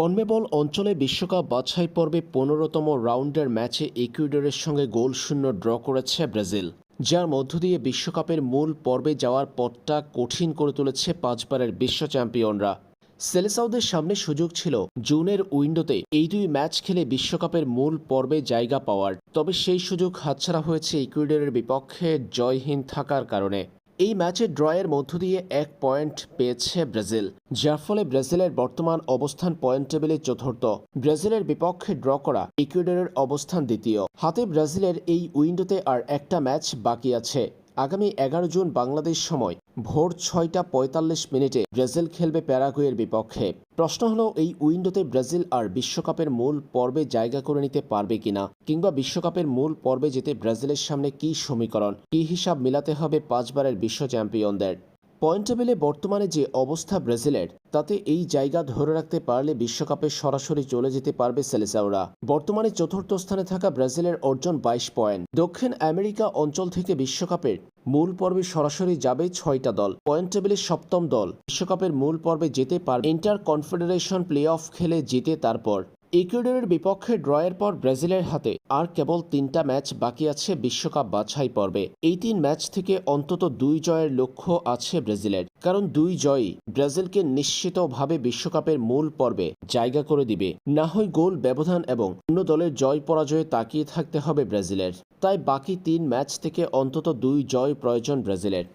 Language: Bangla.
কনমেবল অঞ্চলে বিশ্বকাপ বাছাই পর্বে পনেরোতম রাউন্ডের ম্যাচে ইকুয়েডরের সঙ্গে গোল শূন্য ড্র করেছে ব্রাজিল, যার মধ্য দিয়ে বিশ্বকাপের মূল পর্বে যাওয়ার পথটা কঠিন করে তুলেছে পাঁচবারের বিশ্ব চ্যাম্পিয়নরা। সেলেসাউদের সামনে সুযোগ ছিল জুনের উইন্ডোতে এই দুই ম্যাচ খেলে বিশ্বকাপের মূল পর্বে জায়গা পাওয়ার, তবে সেই সুযোগ হাতছাড়া হয়েছে ইকুয়েডরের বিপক্ষে জয়হীন থাকার কারণে। এই ম্যাচে ড্রয়ের মধ্য দিয়ে এক পয়েন্ট পেয়েছে ব্রাজিল, যার ফলে ব্রাজিলের বর্তমান অবস্থান পয়েন্ট টেবিলে চতুর্থ। ব্রাজিলের বিপক্ষে ড্র করা ইকুয়েডরের অবস্থান দ্বিতীয়। হাতে ব্রাজিলের এই উইন্ডোতে আর একটা ম্যাচ বাকি আছে। আগামী এগারো জুন বাংলাদেশ সময় ভোর ছয়টা পঁয়তাল্লিশ মিনিটে ব্রাজিল খেলবে প্যারাগুয়ের বিপক্ষে। প্রশ্ন হলো, এই উইন্ডোতে ব্রাজিল আর বিশ্বকাপের মূল পর্বে জায়গা করে নিতে পারবে কিনা? কিংবা বিশ্বকাপের মূল পর্বে যেতে ব্রাজিলের সামনে কী সমীকরণ? কি হিসাব মিলাতে হবে পাঁচবারের বিশ্ব চ্যাম্পিয়নদের? পয়েন্ট টেবিলে বর্তমানে যে অবস্থা ব্রাজিলের, তাতে এই জায়গা ধরে রাখতে পারলে বিশ্বকাপে সরাসরি চলে যেতে পারবে সেলেসাওরা। বর্তমানে চতুর্থ স্থানে থাকা ব্রাজিলের অর্জন বাইশ পয়েন্ট। দক্ষিণ আমেরিকা অঞ্চল থেকে বিশ্বকাপের মূল পর্বে সরাসরি যাবে ছয়টা দল। পয়েন্ট টেবিলের সপ্তম দল। বিশ্বকাপের মূল পর্বে যেতে পারবে ইন্টার কনফেডারেশন প্লে অফ খেলে জিতে তারপর। ইকুয়েডরের বিপক্ষে ড্রয়ের পর ব্রাজিলের হাতে। আর কেবল তিনটা ম্যাচ বাকি আছে বিশ্বকাপ বাছাই পর্বে। এই তিন ম্যাচ থেকে অন্তত দুই জয়ের লক্ষ্য আছে ব্রাজিলের। কারণ দুই জয়ই ব্রাজিলকে নিশ্চিতভাবে বিশ্বকাপের মূল পর্বে জায়গা করে দিবে। না হয় গোল ব্যবধান এবং অন্য দলের জয় পরাজয়ে তাকিয়ে থাকতে হবে ব্রাজিলের। তাই বাকি তিন ম্যাচ থেকে অন্তত দুই জয় প্রয়োজন ব্রাজিলের।